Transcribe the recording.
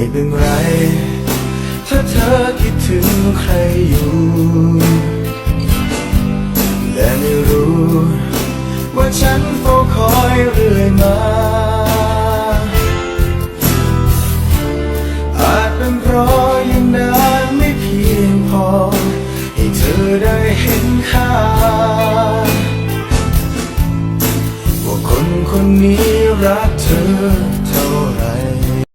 ไม่เป็นไร ถ้าเธอคิดถึงใครอยู่และไม่รู้ ว่าฉันเฝ้าคอยเรื่อยมา อาจเป็นเพราะยังนานไม่เพียงพอ ให้เธอได้เห็นค่า ว่าคนคนนี้รักเธอเท่าไร